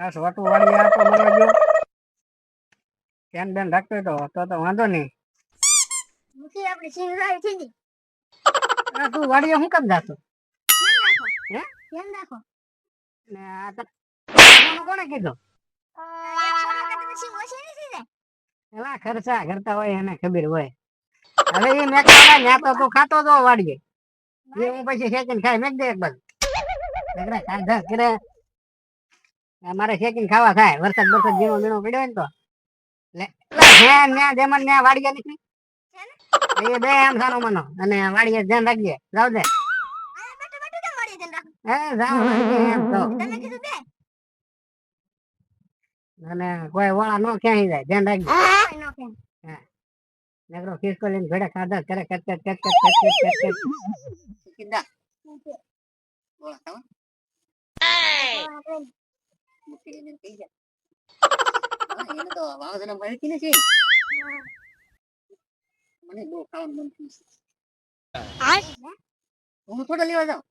આ સોટું વાળી આ તો બરોબર જો ધ્યાન બેન રાખતો તો તો તો વાંધો નહીં. મુખી આપણે સિંગરાઈ થઈ ગઈ. આ તું વાડીએ હું કેમ જાતો હે? ધ્યાન રાખો. ને આ તો કોણે કીધું? એલા ખર્ચા કરતા હોય એને ખબર હોય. હવે એ મેં ખાવા ન્યા તો તું ખાતો તો વાડીએ એ હું પછી શેકીને ખાઈ મેક દે એક બાજુ. નકરા કાંધા કરે અમારે શેકીને ખાવા થાય. વરસાદ વરસાદ ઝીણો ઝીણો પડ્યો હોય ને તો. કોઈ વાળા નો ક્યાંય જાય. ધ્યાન રાખજે. નકરો ખિસકો લઈને ઘડે ખાધા કરે કચ કચ કચ કચ કચ કચ કચ કચ કીધા બોલા ખાવા મૂકી દીધી થઈ જાય એને તો વાવાઝોડા મળતી નથી મને બહુ ખાવાનું મન થયું છે હું થોડો લેવા જાઉં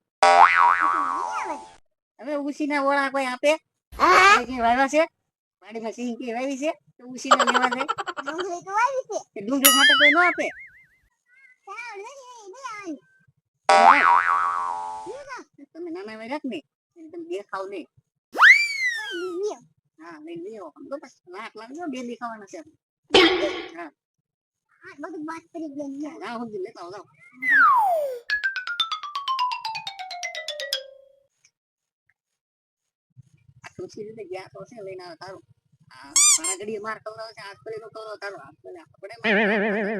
હવે ઉસીના ઓળા કોઈ આપે વાવ્યા છે વાડીમાં સિંગ કઈ વાવી છે તો ઉસીના લેવા જાય ડુંગળી છે કે ખાતે કોઈ ન આપે તમે નાના રાખ ને તમે દેખાવ નહીં લીલીઓ હા લીલીઓ સમજો બસ લાખ લાખ ડેલી ખાવાના છે હા હા બધું વાત કરી ગઈ હા હું લેતા આવો સુશી રીતે ગયા તો છે લઈને આવે તારું મારા ઘડી માર કવરાવ છે આજ પરેનો કવરાવ તારો આજ પરે આપણે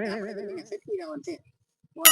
આપણે જઈને સચી જવાનું છે બોલ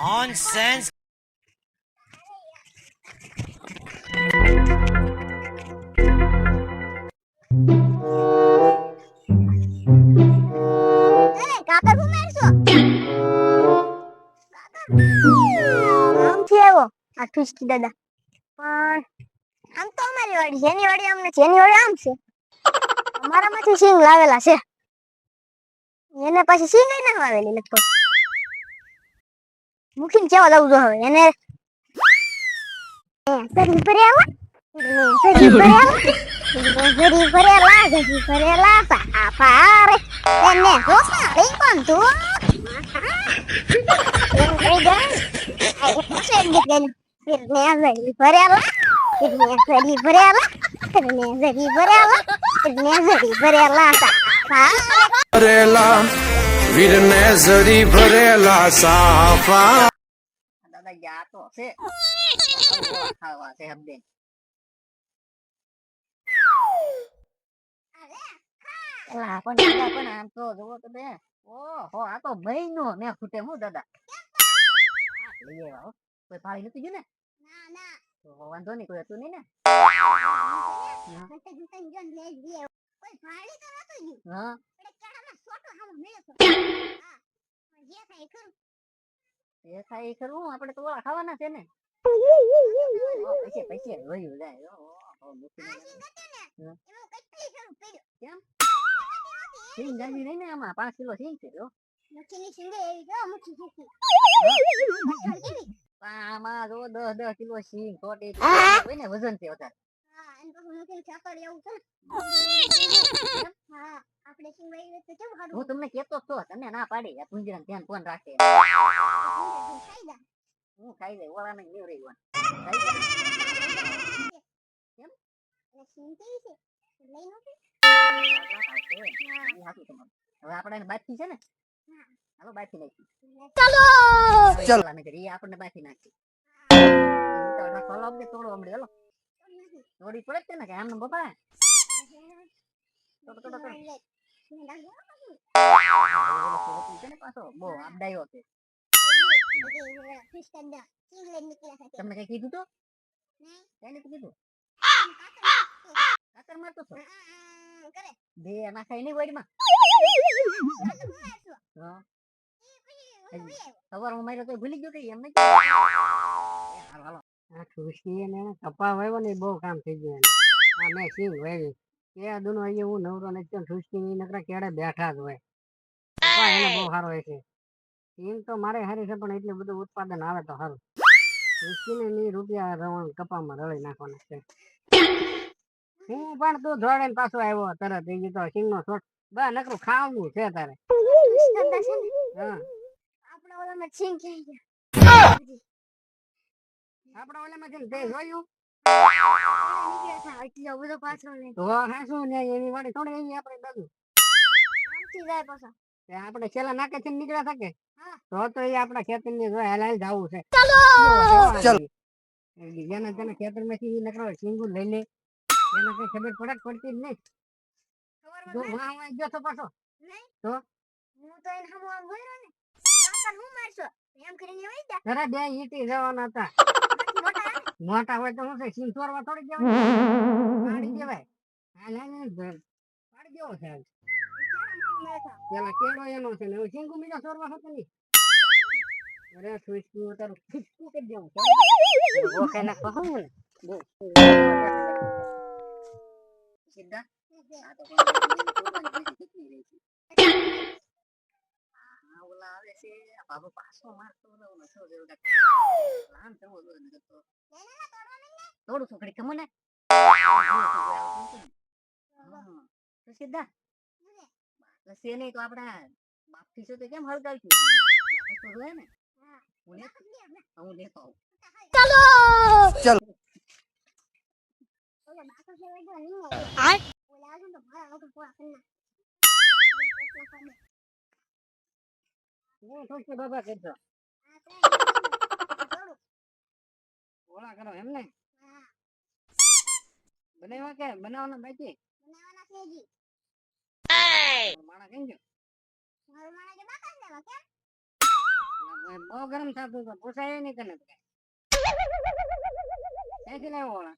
Nonsense. દાદા. આમ તો અમારી વાડી એની વાડી આમ આમ છે. અમારામાંથી સિંગ લાવેલા છે. એને પછી સિંગ નાખવા વાવેલી લગભગ. મૂકીને કેવા લાવું જો હવે? એને ઘરી ભરેલા ઘરી ભરેલા ઘરી ભરેલા ઘરી ભરેલા પારે. એને હોસા લઈ પણ તું? એમ કહી દઉં ફિરને ઘરી ભરેલા ફિરને ઘરી ભરેલા ફિરને ઘરી ભરેલા ફિરને ઘરી ભરેલા ભરેલા, વીરને જરી ભરેલા, સાફા દાદા ગયા તો છે ખાવા છે હબદે એલા પણ દાદા પણ આમ તો જોવો તો બે ઓહો આ તો મહિનો ને ખૂટે હું દાદા લઈ આવ્યા. કોઈ પાડી નથી ગયું ને ના ના તો વાંધો નહીં કોઈ હતું નહીં ને કોઈ ભાડી તો નતું ગયું હા એટલે કેળામાં સોટો હાલો મળ્યો હા જે થાય કરું એ થાય ખરું આપણે તો ખાવાના છે ને. પછી આમાં? પાંચ કિલો સિંગ છે જો. આમાં દસ દસ કિલો સિંગ ખોટી ને વજન થયો અને પછી હું છે? હા તમને કહેતો તો તમે ના પાડી પુંજરાને ધ્યાન કોણ રાખે? હું ખાઈ જાય ઓલા નહીં લેવ રહી કેમ? હવે આપણે નાખી. ચાલો! ચાલો. આપણને બાકી નાખી. તોડો હમણાં ચાલો તોડી પડે જ છે ને કે આમને બાપા આપડાયો છે તમને કઈ કીધું તો કીધું કાતર મારતો છો બે નાખાય નહીં વડીમાં હા માર્યો તો ભૂલી ગયો કે એમ નહીં આ ખુશી ને કપા વાવ્યો ને બહુ કામ થઈ ગયું એને. આ મેં સિંગ વાવી એ દુનો અહીંયા હું નવરો ને એકદમ ખુશી ની નકરા કેડે બેઠા જ હોય. કપા એને બહુ સારો હોય છે. સિંગ તો મારે હારી છે પણ એટલું બધું ઉત્પાદન આવે તો સારું. ખુશી ને ની રૂપિયા રવણ કપામાં રળી નાખવાના છે. હું પણ તું જોડે પાછો આવ્યો તરત. એ ગીતો સિંગ નો છોટ બા નકરું ખાવું છે તારે. હા. આપણા ઓલામાં છીંક થઈ ગયા. આપડા ઓલામાં છે તે જોયું એટલો બધો પાછળ લઈને તો હાસું ને એની વાડી થોડી એવી આપણે બાજુ? આમથી જાય પાછા. આપણે છેલ્લા નાકે છે નીકળ્યા શકે તો તો એ આપણા ખેતરની જો હેલ હેલ છે. ચાલો! જેને તેના ખેતરમાંથી નકરો સિંગુ લઈ લે. એને કઈ ખબર પડે પડતી જ નહીં? જો વાહ વાહ ગયો તો પાછો. તો? હું તો એને હમો આમ બોલ્યો ને કાકા હું મારશો? એમ કરીને વઈ જા જરા બે ઈટી જવાના હતા. મોટા હોય તો હું સિંગ ચોરવા થોડી જવાય? પાડી દેવાય. હાલ હાલ પાડી દેવો છે પેલા કેળો એનો છે ને હું સિંગુ બીજા ચોરવા હતો નહીં અરે સુઈસ્કુ તારું ખીચકું કરી દેવું. છે ઓકે ના કહું ને. સીધા? આ તો ઓલા આવે છે બાબો પાછો મારતો છો જેવો કાંઈક. લામ થવો જોઈએ નકર તો. થોડું થોડી ખમો ને હા. તો સીધા એ નહીં તો આપડા બાપથી છે તો કેમ હળગાવ્યું બાપ તો જોયે ને હું લેતો આવું ઓલા બાકા છે વઈ ગયા નહીં આવે. ઓલા આવશે ને તો મારા વગર પોળા કરી નાખે. ઓલી પેટના સામે. હું ઠોકશે બાબા કરજો આ ત્રણ થોડું. ઓળા કરો એમ ને બનાવ્યા કે? બનાવવાના બાકી બનાવવાના છે હજી. માણા કેમ ગયો મારું માણસ કે બાકા જ કેમ? બહુ ગરમ થતું તો પૂછાય નહીં તને ક્યાંથી લાવ્યો ઓળા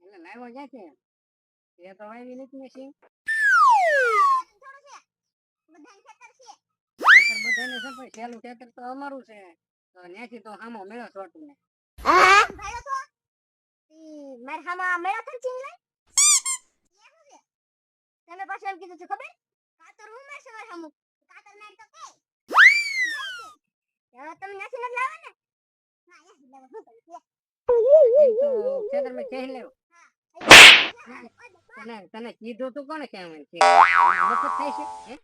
એટલે લાવ્યો ક્યાંથી એ તો વાવી નથી મેં સિંગ થોડું છે. બધાને ખેતર છે. બધાને છે છેલ્લું ખેતર તો અમારું છે. તો હામો મેળો છોટું ને તો? મારા હામાં મેળા? તમે પાછું એમ કીધું છે ખબર? કાતર હું મારશે મારા હામું. કાતર માર તો કે? તમે નથી નથી લાવવા ને ના યાર લાવવા શું તો ખેતર મેં કહી લેવો? તને તને કીધું તું કોને કેમ મફત થાય છે હે?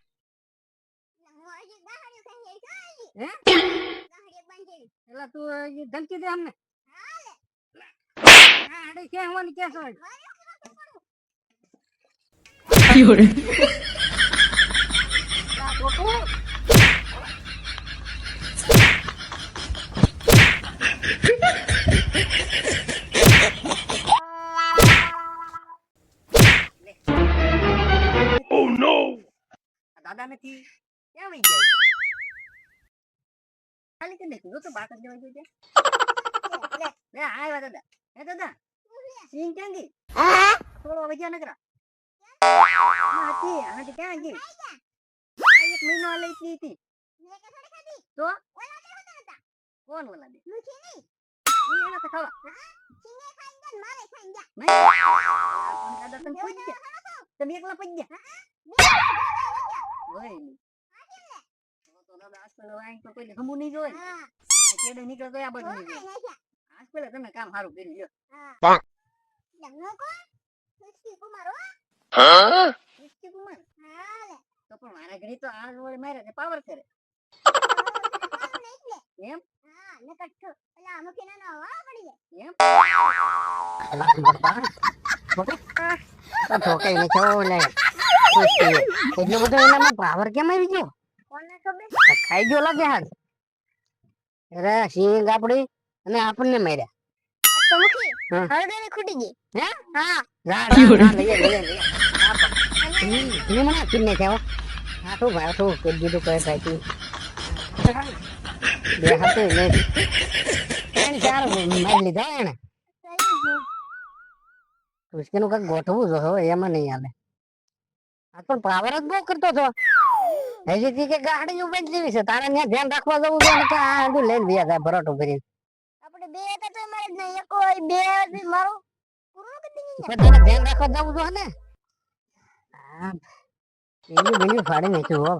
હું? એટલે તું ધમકી દે અમને. ક્યાં હોવાની ક્યાં છો ખાલી કે દેખું તો જ જવા જોઈએ લે. લે આવ્યા દાદા હે દાદા સિંગ ક્યાં ગઈ? થોડો વજ્યા નકરા. હા હતી આનાથી ક્યાં ગઈ? એક મહિનો લઈ ગઈ હતી. તો. કોણ ઓલા દે એના તો ખાવા. દાદા તમે પૂજ ગયા તમે એકલા પૂજ ગયા હોય તો તો દાદા આજકાલ હવે આઈ તો કોઈને ખમું નહીં જોઈ કેડે નીકળે તો આ બધું નહીં ધોકાઈ જોઈ તમે કામ સારું કર્યું લ્યો હા. એટલે હું કોણ? કુમાર હો. કૃષ્ણ કુમાર હા તો પણ મારા ઘરે તો આ વડે મારે તે પાવર કરે એટલે. એમ હા, પડી જાય. એમ ઠોકાઈ ને. એનામાં પાવર કેમ આવી ગયો કોને ખબર? ખાઈ ગયો લાગે હાલ. અરે સિંગ આપડી અને આપણને માર્યા. હા. હળદરી ખૂટી ગઈ. હે? હા. મને આપીને જાઓ આ તો ભાઈ તો કરી દીધું કઈ ભાઈ બે હાથે લઈ ત્રણ ચાર મારી લીધા એને. ઉસકેનું કાંઈક ગોઠવું જો એમાં નહીં હાલે. પણ પાવર જ બહુ કરતો હતો હજી કે ગાડી ઊભી જેવી છે તારે ત્યાં ધ્યાન રાખવા જવું છે કે આ આંધું લઈને વ્યા જાય ભરોટો ભરી આપણે બે હતા તો મારે જ નહીં એક હોય બે હતી મારું પૂરું કરી દીધું તારે ધ્યાન રાખવા જવું છે ને? હા એની બીજું ફાડી નાખ્યું હો.